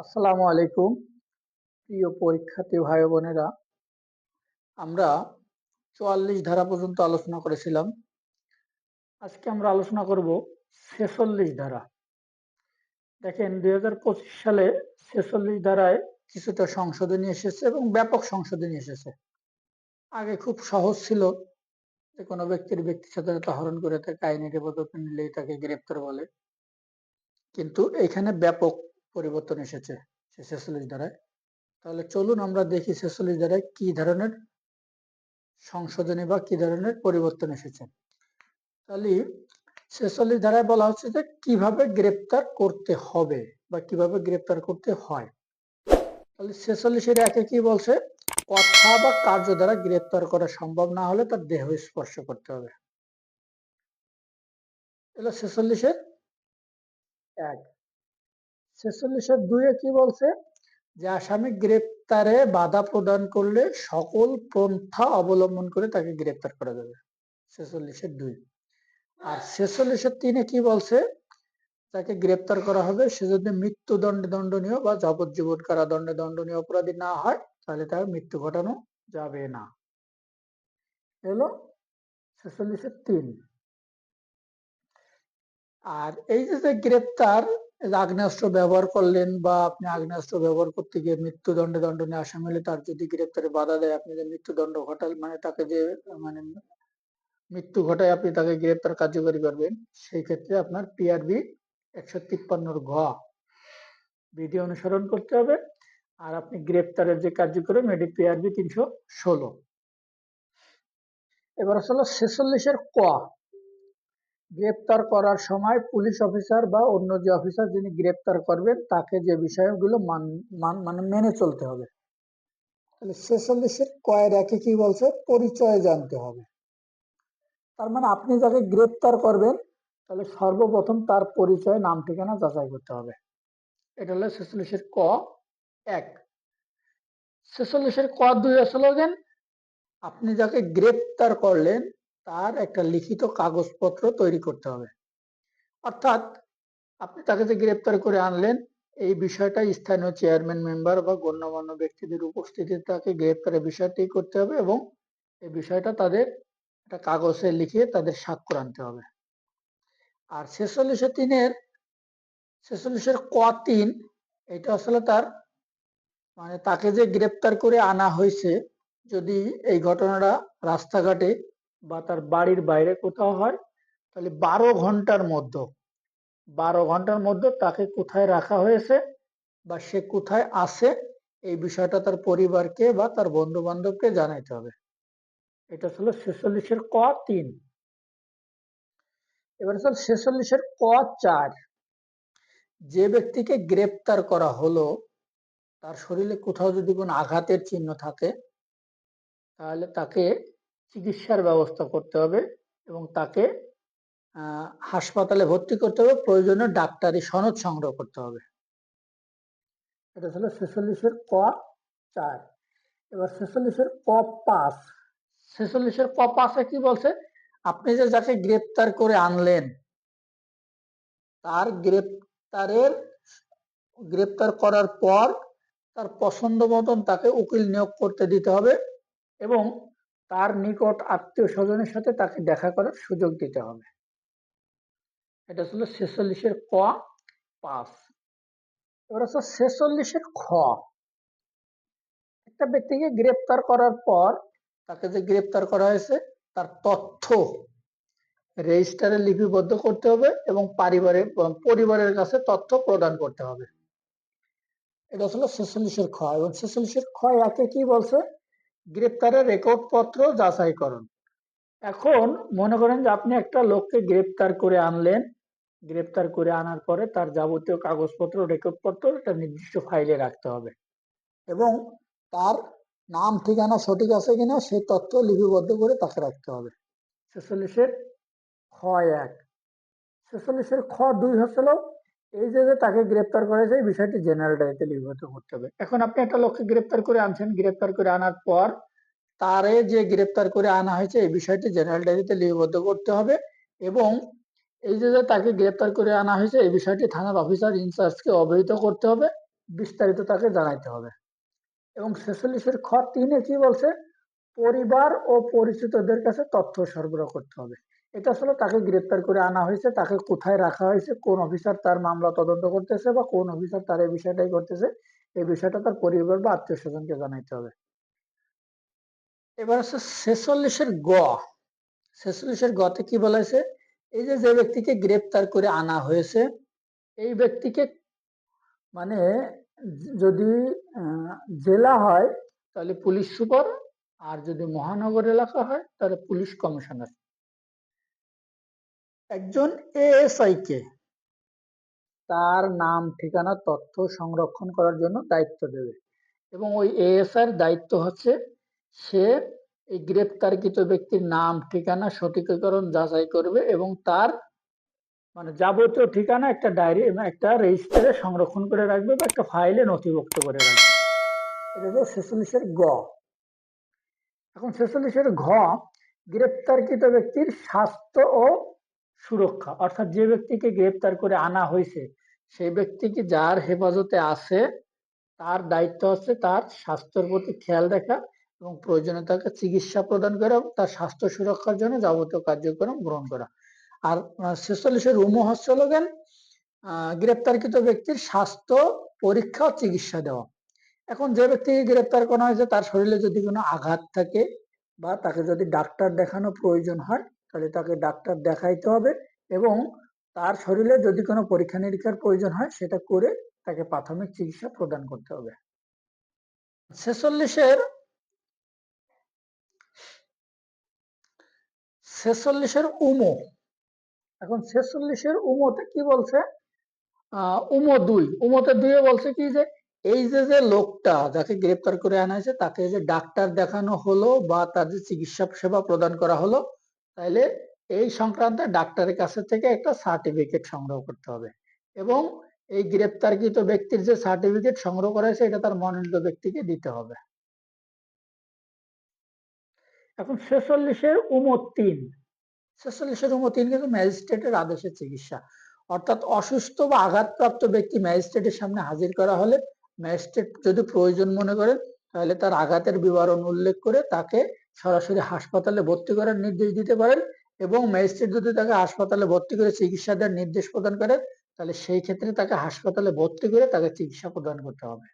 আসসালামু আলাইকুম, প্রিয় পরীক্ষার্থী ভাই বোনেরা। আমরা চুয়াল্লিশ ধারা পর্যন্ত আলোচনা করেছিলাম। আজকে আমরা আলোচনা করব ছেচল্লিশ ধারা। দেখেন, দুই সালে ছেচল্লিশ ধারায় কিছুটা সংশোধনী এসেছে এবং ব্যাপক সংশোধনী এসেছে। আগে খুব সহজ ছিল যে কোনো ব্যক্তির ব্যক্তি স্বাধীনতা হরণ করে তাকে আইনি হেফাজতে নিলেই তাকে গ্রেপ্তার বলে। কিন্তু এখানে ব্যাপক পরিবর্তন এসেছে ছেচল্লিশ ধারায় তাহলে চলুন আমরা দেখি ছেচল্লিশ ধারায় কি ধরনের সংশোধনী বা কি ধরনের পরিবর্তন এসেছে। তাহলে ছেচল্লিশ ধারায় বলা হচ্ছে যে কীভাবে গ্রেপ্তার করতে হবে বা কীভাবে গ্রেপ্তার করতে হয়। তাহলে ছেচল্লিশের একে কি বলছে? কথা বা কার্য দ্বারা গ্রেপ্তার করা সম্ভব না হলে তার দেহ স্পর্শ করতে হবে। ছেচল্লিশের এক। ছেচল্লিশের দুইয়ে কি বলছে? যে আসামি গ্রেপ্তারে বাধা প্রদান করলে সকল পন্থা অবলম্বন করে তাকে গ্রেপ্তার করা যাবে। ছেচল্লিশের দুই। আর ছেচল্লিশের তিনে কি বলছে? তাকে গ্রেপ্তার করা হবে সে যদি মৃত্যুদণ্ডে দণ্ডনীয় বা যাবজ্জীবন কারাদণ্ডে দণ্ডনীয় অপরাধী না হয়, তাহলে তার মৃত্যু ঘটানো যাবে না। এলো ছেচল্লিশের তিন। আর এই যে যে গ্রেপ্তার আগ্নেয়াস্ত্র ব্যবহার করলেন বা আপনি আগ্নেয়াস্ত্র ব্যবহার করতে গিয়ে মৃত্যুদণ্ডে দণ্ডনীয় আসামি হলে তার যদি গ্রেপ্তারে বাধা দেয়, আপনি যে মৃত্যুদণ্ড ঘটাল মানে তাকে যে মানে মৃত্যু ঘটায় আপনি তাকে গ্রেপ্তার কার্যকরী করবেন, সেই ক্ষেত্রে আপনার পিআরবি একশো তিপ্পান্নর ঘ বিধি অনুসরণ করতে হবে। আর আপনি গ্রেপ্তারের যে কার্যক্রম, এটি পিআরবি তিনশো ষোলো। এবার আসলে ছেচল্লিশের ক গ্রেপ্তার করার সময় পুলিশ অফিসার বা অন্য যে অফিসার যিনি গ্রেপ্তার করবেন, তাকে যে বিষয়গুলো মান মানে মেনে চলতে হবে। তাহলে ছেচল্লিশের কয়ের একে কি বলছে? পরিচয় জানতে হবে। তার মানে আপনি যাকে গ্রেপ্তার করবেন, তাহলে সর্বপ্রথম তার পরিচয়, নাম, ঠিকানা যাচাই করতে হবে। এটা হলো ছেচল্লিশের ক, এক। ছেচল্লিশের ক, দুই আসলে আপনি যাকে গ্রেপ্তার করলেন তার একটা লিখিত কাগজপত্র তৈরি করতে হবে। অর্থাৎ আপনি তাকে যে গ্রেপ্তার করে আনলেন, এই বিষয়টা স্থানীয় চেয়ারম্যান, মেম্বার বা গণ্যমান্য ব্যক্তিদের উপস্থিতিতে তাকে গ্রেপ্তারের বিষয়টি করতে হবে এবং এই বিষয়টা তাদের একটা কাগজে লিখে তাদের স্বাক্ষর আনতে হবে। আর ছেচল্লিশে তিনের ছেচল্লিশের ক তিন, এটা আসলে তার মানে তাকে যে গ্রেপ্তার করে আনা হয়েছে, যদি এই ঘটনাটা রাস্তাঘাটে বা তার বাড়ির বাইরে কোথাও হয়, তাহলে বারো ঘণ্টার মধ্যে, বারো ঘণ্টার মধ্যে তাকে কোথায় রাখা হয়েছে বা সে কোথায় আছে, এই বিষয়টা তার পরিবারকে বা তার বন্ধু বান্ধবকে জানাইতে হবে। এটা ছিল ছেচল্লিশের ক তিন। এবার হচ্ছে ছেচল্লিশের ক চার। যে ব্যক্তিকে গ্রেপ্তার করা হলো, তার শরীরে কোথাও যদি কোনো আঘাতের চিহ্ন থাকে, তাহলে তাকে চিকিৎসার ব্যবস্থা করতে হবে এবং তাকে হাসপাতালে ভর্তি করতে হবে, প্রয়োজনীয় ডাক্তারি সনদ সংগ্রহ করতে হবে। এটা ছিল ছেচল্লিশের ক চার। এবার ছেচল্লিশের ক পাঁচ। ছেচল্লিশের ক পাঁচে কি বলছে? আপনি যে যাকে গ্রেপ্তার করে আনলেন, তার গ্রেপ্তারের, গ্রেপ্তার করার পর তার পছন্দ মতন তাকে উকিল নিয়োগ করতে দিতে হবে এবং তার নিকট আত্মীয় স্বজনের সাথে তাকে দেখা করার সুযোগ দিতে হবে। এটা ছিল ছেচল্লিশের ক পাঁচ। এবার হচ্ছে ছেচল্লিশের খ। একটা ব্যক্তিকে গ্রেপ্তার করার পর তাকে যে গ্রেপ্তার করা হয়েছে, তার তথ্য রেজিস্টারে লিপিবদ্ধ করতে হবে এবং পারিবারিক পরিবারের কাছে তথ্য প্রদান করতে হবে। এটা হলো ছেচল্লিশের খ। এবং ছেচল্লিশের খ একে কি বলছে? গ্রেপ্তারের রেকর্ড পত্র যাচাইকরণ। এখন মনে করেন যে আপনি একটা লোককে গ্রেপ্তার করে আনলেন। গ্রেপ্তার করে আনার পরে তার যাবতীয় কাগজপত্র, রেকর্ডপত্র একটা নির্দিষ্ট ফাইলে রাখতে হবে। এবং তার নাম, ঠিকানা সঠিক আছে কিনা সেই তথ্য লিপিবদ্ধ করে তাকে রাখতে হবে। ছেচল্লিশের খ এক। ছেচল্লিশের খ দুই হচ্ছিল এই যে যে তাকে গ্রেপ্তার করেছে এই বিষয়টি জেনারেল ডায়েরিতে লিপিবদ্ধ করতে হবে। এখন আপনি একটা লোককে গ্রেপ্তার করে আনছেন, গ্রেপ্তার করে আনার পর তারে যে গ্রেপ্তার করে আনা হয়েছে, এই বিষয়টি জেনারেল ডায়েরিতে লিপিবদ্ধ করতে হবে এবং এই যে যে তাকে গ্রেপ্তার করে আনা হয়েছে, এই বিষয়টি থানার অফিসার ইনচার্জকে অবহিত করতে হবে, বিস্তারিত তাকে জানাইতে হবে। এবং ছেচল্লিশের খ তিনে কি বলছে? পরিবার ও পরিচিতদের কাছে তথ্য সরবরাহ করতে হবে। এটা আসলে তাকে গ্রেপ্তার করে আনা হয়েছে, তাকে কোথায় রাখা হয়েছে, কোন অফিসার তার মামলা তদন্ত করতেছে বা কোন অফিসার তার এই বিষয়টাই করতেছে, এই বিষয়টা তার পরিবার বা আত্মীয় স্বজনকে জানাইতে হবে। এবার হচ্ছে ছেচল্লিশের গ। ছেচল্লিশের গতে কি বলা হয়েছে? এই যে যে ব্যক্তিকে গ্রেপ্তার করে আনা হয়েছে, এই ব্যক্তিকে মানে যদি জেলা হয়, তাহলে পুলিশ সুপার, আর যদি মহানগর এলাকা হয়, তাহলে পুলিশ কমিশনার। একজন এএসআই কে তার নাম, ঠিকানা, তথ্য সংরক্ষণ করার জন্য দায়িত্ব দেবে। এবং ওই এএসআই এর দায়িত্ব হচ্ছে, সে এই গ্রেপ্তারকৃত ব্যক্তির নাম, ঠিকানা, সঠিকীকরণ যাচাই করবে এবং তার মানে যাবতীয় ঠিকানা একটা ডায়েরি একটা রেজিস্টারে সংরক্ষণ করে রাখবে বা একটা ফাইলে নথিভুক্ত করে রাখবে। এটা হলো ছেচল্লিশের গ এখন ছেচল্লিশের ঘ, গ্রেপ্তারকৃত ব্যক্তির স্বাস্থ্য ও সুরক্ষা। অর্থাৎ যে ব্যক্তিকে গ্রেপ্তার করে আনা হয়েছে সেই ব্যক্তিকে যার হেফাজতে আছে তার দায়িত্ব হচ্ছে তার স্বাস্থ্যের প্রতি খেয়াল রাখা এবং প্রয়োজনে তাকে চিকিৎসা প্রদান করা এবং তার স্বাস্থ্য সুরক্ষার জন্য যাবতীয় কার্যক্রম গ্রহণ করা। আর ছেচল্লিশের রুমো হচ্ছে আহ, গ্রেপ্তারকৃত ব্যক্তির স্বাস্থ্য পরীক্ষা ও চিকিৎসা দেওয়া। এখন যে ব্যক্তিকে গ্রেপ্তার করা হয়েছে তার শরীরে যদি কোনো আঘাত থাকে বা তাকে যদি ডাক্তার দেখানো প্রয়োজন হয় তাহলে তাকে ডাক্তার দেখাইতে হবে এবং তার শরীরে যদি কোনো পরীক্ষা নিরীক্ষার প্রয়োজন হয়, সেটা করে তাকে প্রাথমিক চিকিৎসা প্রদান করতে হবে। ছেচল্লিশের ছেচল্লিশের উমো। এখন ছেচল্লিশের উমোতে কি বলছে? আহ উমো দুই। উমোতে দুইয়ে বলছে কি যে, এই যে যে লোকটা যাকে গ্রেপ্তার করে আনা হয়েছে, তাকে যে ডাক্তার দেখানো হলো বা তার যে চিকিৎসা সেবা প্রদান করা হলো তাইলে এই সংক্রান্তে ডাক্তারের কাছে থেকে একটা সার্টিফিকেট সংগ্রহ করতে হবে। এবং এই গ্রেপ্তারকৃত ব্যক্তির যে সার্টিফিকেট সংগ্রহ করা হয়েছে, এটা তার মনোনীত ব্যক্তিকে দিতে হবে। এখন ছেচল্লিশের উমর তিন ছেচল্লিশের উমর তিন কিন্তু ম্যাজিস্ট্রেটের আদেশে চিকিৎসা। অর্থাৎ অসুস্থ বা আঘাতপ্রাপ্ত ব্যক্তি ম্যাজিস্ট্রেটের সামনে হাজির করা হলে ম্যাজিস্ট্রেট যদি প্রয়োজন মনে করেন তাহলে তার আঘাতের বিবরণ উল্লেখ করে তাকে সরাসরি হাসপাতালে ভর্তি করার নির্দেশ দিতে পারেন এবং ম্যাজিস্ট্রেট যদি তাকে হাসপাতালে ভর্তি করে চিকিৎসা দেওয়ার নির্দেশ প্রদান করেন তাহলে সেই ক্ষেত্রে তাকে হাসপাতালে ভর্তি করে তাকে চিকিৎসা প্রদান করতে হবে।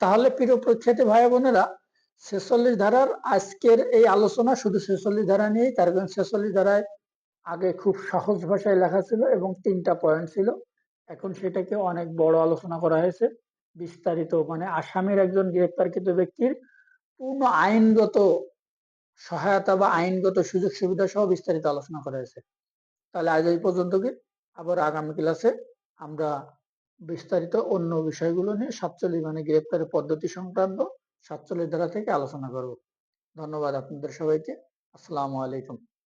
তাহলে প্রিয় প্রখ্যাত ভাই বোনেরা, ছেচল্লিশ ধারার আজকের এই আলোচনা শুধু ছেচল্লিশ ধারা নিয়েই, তার কারণ ছেচল্লিশ ধারায় আগে খুব সহজ ভাষায় লেখা ছিল এবং তিনটা পয়েন্ট ছিল। এখন সেটাকে অনেক বড় আলোচনা করা হয়েছে। বিস্তারিত মানে আসামির একজন গ্রেপ্তারকৃত ব্যক্তির পূর্ণ আইনগত সহায়তা বা আইনগত সুযোগ সুবিধা সহ বিস্তারিত আলোচনা করা হয়েছে। তাহলে আজ এই পর্যন্ত কি? আবার আগামী ক্লাসে আমরা বিস্তারিত অন্য বিষয়গুলো নিয়ে সাতচল্লিশ মানে গ্রেপ্তারের পদ্ধতি সংক্রান্ত সাতচল্লিশ ধারা থেকে আলোচনা করব। ধন্যবাদ আপনাদের সবাইকে। আসসালামু আলাইকুম।